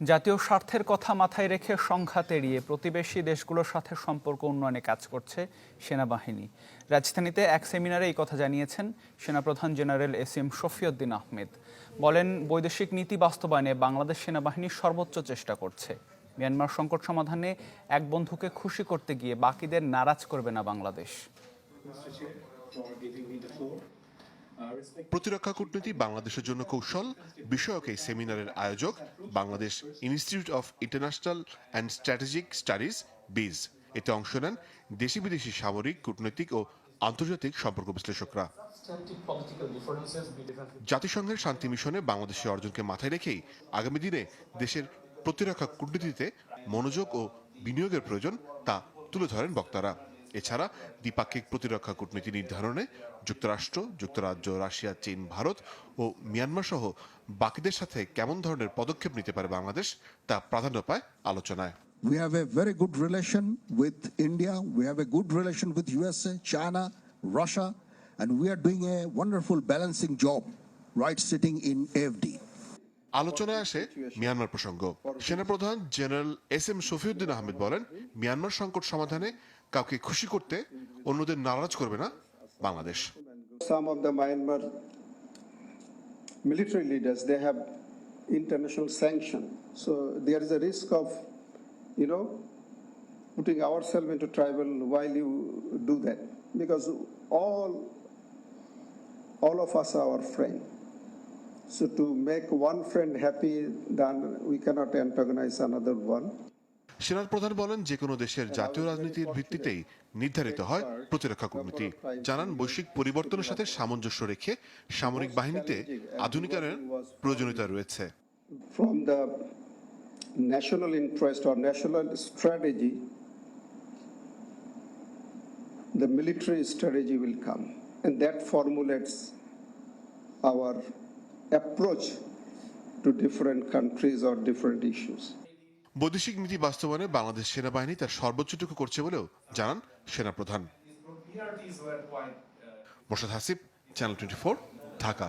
জাতীয় স্বার্থের কথা মাথায় রেখে সংঘাত এড়িয়ে প্রতিবেশী দেশগুলোর সাথে সম্পর্ক উন্নয়নে কাজ করছে সেনাবাহিনী। রাজধানীতে এক সেমিনারে এই কথা জানিয়েছেন সেনাপ্রধান general S M Shafiuddin Ahmed. বলেন, বৈদেশিক নীতি বাস্তবায়নে বাংলাদেশ সেনাবাহিনী সর্বোচ্চ চেষ্টা করছে। মিয়ানমার সংকট সমাধানে এক বন্ধুকে খুশি করতে গিয়ে বাকিদের নারাজ করবে না বাংলাদেশ। প্রতিরক্ষা কূটনীতি, বাংলাদেশের জন্য কৌশল বিষয়ক এই সেমিনারের আয়োজক Bangladesh institute of international and strategic studies বিজ এতে অংশ নেন দেশি বিদেশি সামরিক, কূটনৈতিক ও আন্তর্জাতিক সম্পর্ক বিশ্লেষকরা। জাতিসংঘের শান্তি মিশনে বাংলাদেশের অর্জনকে মাথায় রেখেই আগামী দিনে দেশের প্রতিরক্ষা কূটনীতিতে মনোযোগ ও বিনিয়োগের প্রয়োজন তা তুলে ধরেন বক্তারা। এছাড়া দ্বিপাক্ষিক প্রতিরক্ষা কূটনীতি নির্ধারণে যুক্তরাষ্ট্র যুক্তরাজ্য রাশিয়া চীন ভারত ও মিয়ানমার সহ বাকিদের সাথে কেমন ধরনের পদক্ষেপ নিতে পারে বাংলাদেশ তা প্রাধান্য পায় আলোচনায় We have a very good relation with India. We have a good relation with USA, China, Russia, and we are doing a wonderful balancing job right sitting in AFD. আলোচনায় আসে মিয়ানমার প্রসঙ্গ সেনাপ্রধান general S M Shafiuddin Ahmed বলেন মিয়ানমার সংকট সমাধানে কাউকে খুশি করতে অন্যদের নারাজ করবে না Bangladesh Some of the Myanmar military leaders, they have international sanction. So there is a risk of, you know, putting ourselves into trouble while you do that. Because all, all of us are our friend. So to make one friend happy, then we cannot antagonize another one. সেনার প্রধান বলেন যে কোনো দেশের জাতীয় রাজনীতির ভিত্তিতেই নির্ধারিত হয় প্রতিরক্ষা কূটনীতি জানান, বৈশ্বিক পরিবর্তনের সাথে সামঞ্জস্য রেখে সামরিক বাহিনীতে আধুনিকায়নের প্রয়োজনীয়তা রয়েছে। National interest or military strategy will come and that our approach to different countries or different issues বৈদেশিক নীতি বাস্তবায়নে বাংলাদেশ সেনাবাহিনী তার সর্বোচ্চটুকু করছে বলেও জানান সেনাপ্রধান। Morshed Hasib channel twenty Dhaka.